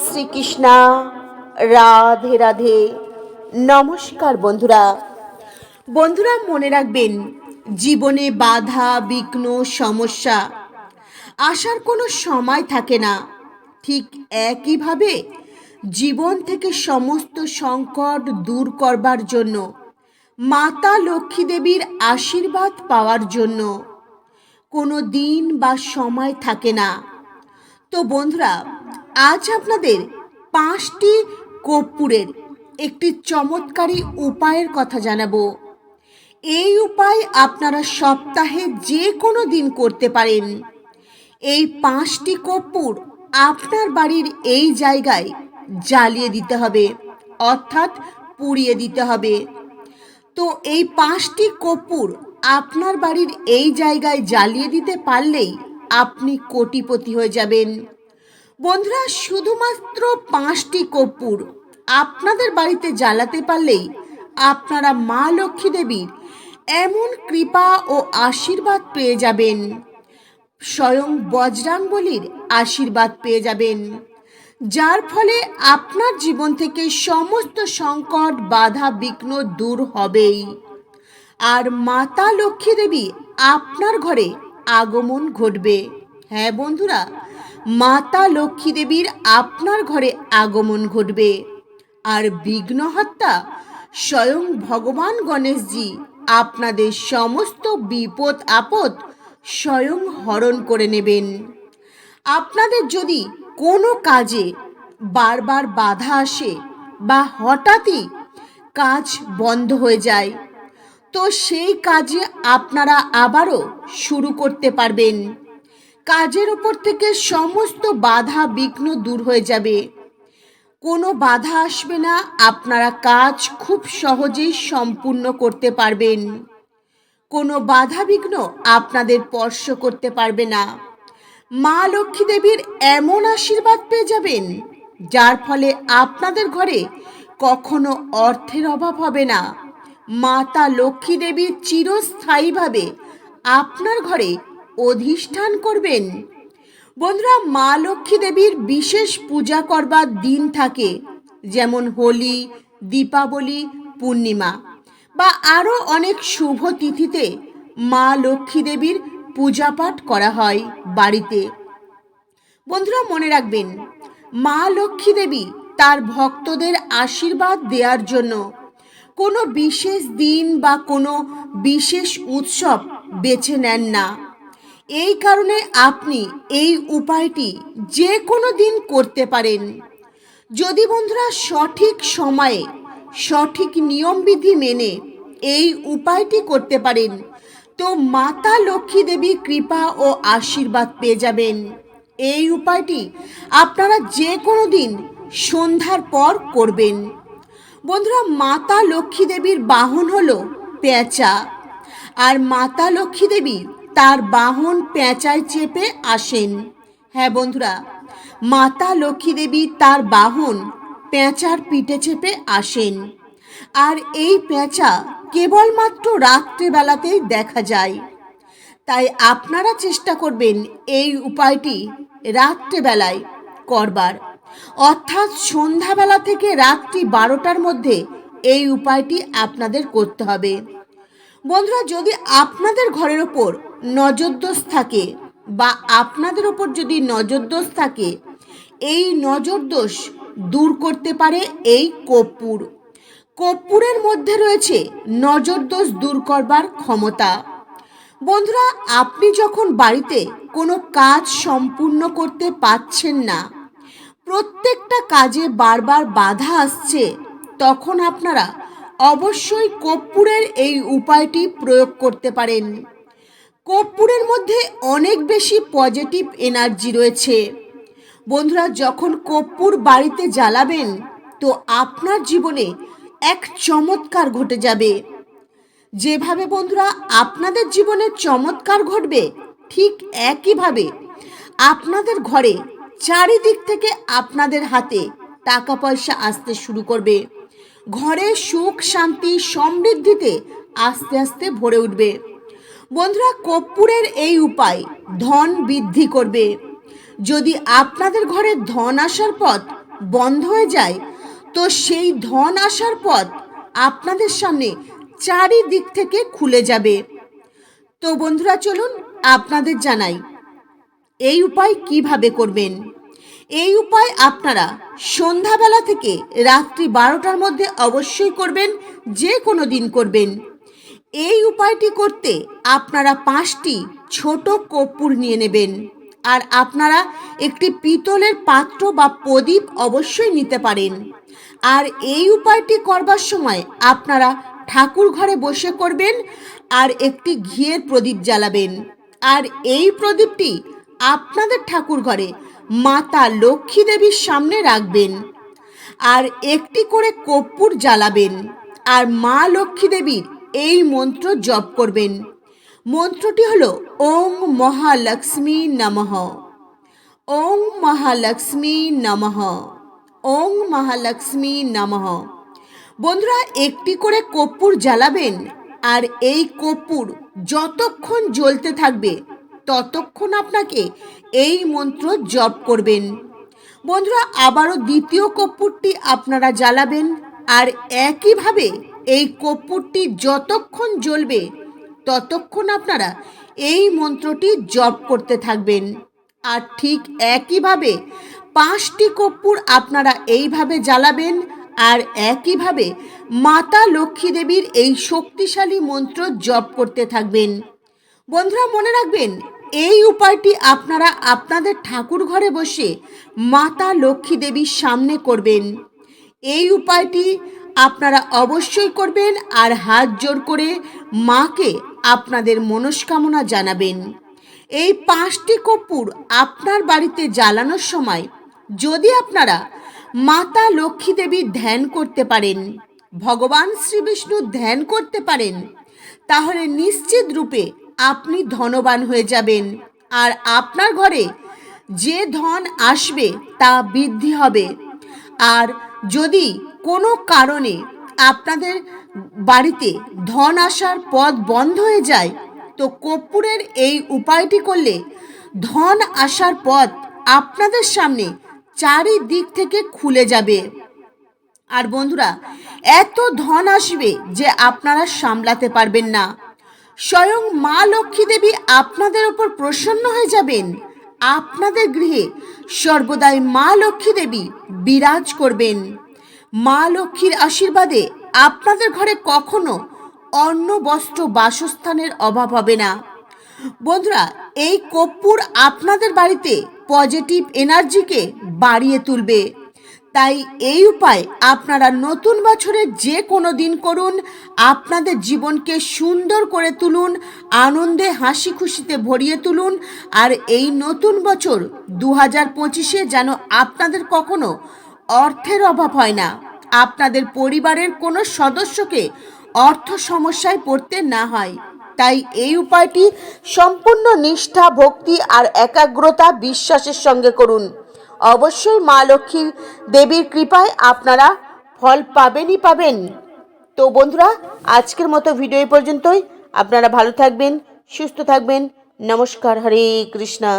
শ্রীকৃষ্ণা, রাধে রাধে। নমস্কার বন্ধুরা। বন্ধুরা, মনে রাখবেন, জীবনে বাধা, বিঘ্ন, সমস্যা আসার কোনো সময় থাকে না। ঠিক একইভাবে জীবন থেকে সমস্ত সংকট দূর করবার জন্য, মাতা লক্ষ্মী দেবীর আশীর্বাদ পাওয়ার জন্য কোনো দিন বা সময় থাকে না। তো বন্ধুরা আজ আপনাদের পাঁচটি কর্পূরের একটি চমৎকারী উপায়ের কথা জানাব। এই উপায় আপনারা সপ্তাহে যে কোনো দিন করতে পারেন। এই পাঁচটি কর্পূর আপনার বাড়ির এই জায়গায় জ্বালিয়ে দিতে হবে, অর্থাৎ পুড়িয়ে দিতে হবে। তো এই পাঁচটি কর্পূর আপনার বাড়ির এই জায়গায় জ্বালিয়ে দিতে পারলেই আপনি কোটিপতি হয়ে যাবেন। বন্ধুরা, শুধুমাত্র পাঁচটি কর্পূর আপনাদের বাড়িতে জ্বালাতে পারলেই আপনারা মা লক্ষ্মী দেবীর এমন কৃপা ও আশীর্বাদ পেয়ে যাবেন। স্বয়ং বজরাঙ্গলির আশীর্বাদ পেয়ে যাবেন। যার ফলে আপনার জীবন থেকে সমস্ত সংকট, বাধা, বিঘ্ন দূর হবেই। আর মাতা লক্ষ্মী দেবী আপনার ঘরে আগমন ঘটবে। হ্যাঁ বন্ধুরা মাতা লক্ষ্মী দেবীর আপনার ঘরে আগমন ঘটবে। আর বিঘ্নহত্যা স্বয়ং ভগবান গণেশজি আপনাদের সমস্ত বিপদ আপদ স্বয়ং হরণ করে নেবেন। আপনাদের যদি কোনো কাজে বারবার বাধা আসে বা হঠাৎই কাজ বন্ধ হয়ে যায়, তো সেই কাজে আপনারা আবারও শুরু করতে পারবেন। কাজের ওপর থেকে সমস্ত বাধা বিঘ্ন দূর হয়ে যাবে। কোনো বাধা আসবে না, আপনারা কাজ খুব সহজেই সম্পূর্ণ করতে পারবেন। কোনো বাধা বিঘ্ন আপনাদের স্পর্শ করতে পারবে না। মা লক্ষ্মী দেবীর এমন আশীর্বাদ পেয়ে যাবেন, যার ফলে আপনাদের ঘরে কখনো অর্থের অভাব হবে না। মাতা লক্ষ্মী দেবী চিরস্থায়ীভাবে আপনার ঘরে অধিষ্ঠান করবেন। বন্ধুরা, মা লক্ষ্মী দেবীর বিশেষ পূজা করবার দিন থাকে, যেমন হোলি, দীপাবলি, পূর্ণিমা বা আরও অনেক শুভ তিথিতে মা লক্ষ্মী দেবীর পূজা পাঠ করা হয় বাড়িতে। বন্ধুরা, মনে রাখবেন, মা লক্ষ্মী দেবী তার ভক্তদের আশীর্বাদ দেওয়ার জন্য কোনো বিশেষ দিন বা কোনো বিশেষ উৎসব বেছে নেন না। এই কারণে আপনি এই উপায়টি যে কোনো দিন করতে পারেন। যদি বন্ধুরা সঠিক সময়ে সঠিক নিয়মবিধি মেনে এই উপায়টি করতে পারেন, তো মাতা লক্ষ্মী দেবী কৃপা ও আশীর্বাদ পেয়ে যাবেন। এই উপায়টি আপনারা যে কোনো দিন সন্ধ্যার পর করবেন। বন্ধুরা, মাতা লক্ষ্মী দেবীর বাহন হলো পেঁচা। আর মাতা লক্ষ্মী দেবী তার বাহন পেঁচায় চেপে আসেন। হ্যাঁ বন্ধুরা, মাতা লক্ষ্মী দেবী তার বাহন পেঁচার পিঠে চেপে আসেন। আর এই পেঁচা কেবলমাত্র রাত্রেবেলাতেই দেখা যায়। তাই আপনারা চেষ্টা করবেন এই উপায়টি রাত্রেবেলায় করবার। অর্থাৎ সন্ধ্যাবেলা থেকে রাত্রি বারোটার মধ্যে এই উপায়টি আপনাদের করতে হবে। বন্ধুরা, যদি আপনাদের ঘরের ওপর নজরদোষ থাকে বা আপনাদের ওপর যদি নজরদোষ থাকে, এই নজরদোষ দূর করতে পারে এই কর্পূর। কর্পূরের মধ্যে রয়েছে নজরদোষ দূর করবার ক্ষমতা। বন্ধুরা, আপনি যখন বাড়িতে কোনো কাজ সম্পূর্ণ করতে পারছেন না, প্রত্যেকটা কাজে বারবার বাধা আসছে, তখন আপনারা অবশ্যই কর্পূরের এই উপায়টি প্রয়োগ করতে পারেন। কর্পূরের মধ্যে অনেক বেশি পজিটিভ এনার্জি রয়েছে। বন্ধুরা, যখন কর্পূর বাড়িতে জ্বালাবেন, তো আপনার জীবনে এক চমৎকার ঘটে যাবে। যেভাবে বন্ধুরা, আপনাদের জীবনে চমৎকার ঘটবে, ঠিক একইভাবে আপনাদের ঘরে চারিদিক থেকে আপনাদের হাতে টাকা পয়সা আসতে শুরু করবে। ঘরে সুখ, শান্তি, সমৃদ্ধিতে আস্তে আস্তে ভরে উঠবে। বন্ধুরা, কর্পূরের এই উপায় ধন বৃদ্ধি করবে। যদি আপনাদের ঘরে ধন আসার পথ বন্ধ হয়ে যায়, তো সেই ধন আসার পথ আপনাদের সামনে চারিদিক থেকে খুলে যাবে। তো বন্ধুরা, চলুন আপনাদের জানাই, এই উপায় কীভাবে করবেন? এই উপায় আপনারা সন্ধ্যাবেলা থেকে রাত্রি বারোটার মধ্যে অবশ্যই করবেন, যে কোনো দিন করবেন। এই উপায়টি করতে আপনারা পাঁচটি ছোট কর্পূর নিয়ে নেবেন। আর আপনারা একটি পিতলের পাত্র বা প্রদীপ অবশ্যই নিতে পারেন। আর এই উপায়টি করবার সময় আপনারা ঠাকুর ঘরে বসে করবেন আর একটি ঘিয়ের প্রদীপ জ্বালাবেন। আর এই প্রদীপটি আপনাদের ঠাকুর ঘরে মাতা লক্ষ্মী দেবীর সামনে রাখবেন। আর একটি করে কর্পূর জ্বালাবেন। আর মা লক্ষ্মী দেবীর এই মন্ত্র জপ করবেন। মন্ত্রটি হলো ওং মহালক্ষ্মী নমঃ। ওং মহালক্ষ্মী নমঃ। ওং মহালক্ষ্মী নমঃ। বন্ধুরা, একটি করে কর্পূর জ্বালাবেন আর এই কর্পূর যতক্ষণ জ্বলতে থাকবে, ততক্ষণ আপনাকে এই মন্ত্র জপ করবেন। বন্ধুরা, আবারও দ্বিতীয় কর্পূরটি আপনারা জ্বালাবেন আর একইভাবে এই কর্পূরটি যতক্ষণ জ্বলবে, ততক্ষণ আপনারা এই মন্ত্রটি জপ করতে থাকবেন। আর ঠিক একইভাবে পাঁচটি কর্পূর আপনারা এইভাবে জ্বালাবেন আর একইভাবে মাতা লক্ষ্মী দেবীর এই শক্তিশালী মন্ত্র জপ করতে থাকবেন। বন্ধুরা, মনে রাখবেন, এই উপায়টি আপনারা আপনাদের ঠাকুর ঘরে বসে মাতা লক্ষ্মী দেবীর সামনে করবেন। এই উপায়টি আপনারা অবশ্যই করবেন আর হাত জোর করে মাকে আপনাদের মনস্কামনা জানাবেন। এই পাঁচটি কর্পূর আপনার বাড়িতে জ্বালানোর সময় যদি আপনারা মাতা লক্ষ্মী দেবীর ধ্যান করতে পারেন, ভগবান শ্রী বিষ্ণুর ধ্যান করতে পারেন, তাহলে নিশ্চিত রূপে আপনি ধনবান হয়ে যাবেন। আর আপনার ঘরে যে ধন আসবে তা বৃদ্ধি হবে। আর যদি কোনো কারণে আপনাদের বাড়িতে ধন আসার পথ বন্ধ হয়ে যায়, তো কর্পূরের এই উপায়টি করলে ধন আসার পথ আপনাদের সামনে চারিদিক থেকে খুলে যাবে। আর বন্ধুরা, এত ধন আসবে যে আপনারা সামলাতে পারবেন না। স্বয়ং মা লক্ষ্মী দেবী আপনাদের ওপর প্রসন্ন হয়ে যাবেন। আপনাদের গৃহে সর্বদাই মা লক্ষ্মী দেবী বিরাজ করবেন। মা লক্ষ্মীর আশীর্বাদে আপনাদের ঘরে কখনো অন্ন, বস্ত্র, বাসস্থানের অভাব হবে না। বন্ধুরা, এই কর্পূর আপনাদের বাড়িতে পজিটিভ এনার্জিকে বাড়িয়ে তুলবে। তাই এই উপায় আপনারা নতুন বছরে যে কোনো দিন করুন, আপনাদের জীবনকে সুন্দর করে তুলুন, আনন্দে হাসি খুশিতে ভরিয়ে তুলুন, আর এই নতুন বছর দু হাজার পঁচিশে যেন আপনাদের কখনো অর্থের অভাব হয় না। আপনাদের পরিবারের কোনো সদস্যকে অর্থ সমস্যায় পড়তে না হয়। তাই এই উপায়টি সম্পূর্ণ নিষ্ঠা, ভক্তি আর একাগ্রতা বিশ্বাসের সঙ্গে করুন। অবশ্যই মা লক্ষ্মী দেবীর কৃপায় আপনারা ফল পাবেনই পাবেন। তো বন্ধুরা, আজকের মতো ভিডিও পর্যন্তই। আপনারা ভালো থাকবেন, সুস্থ থাকবেন। নমস্কার, হরে কৃষ্ণা।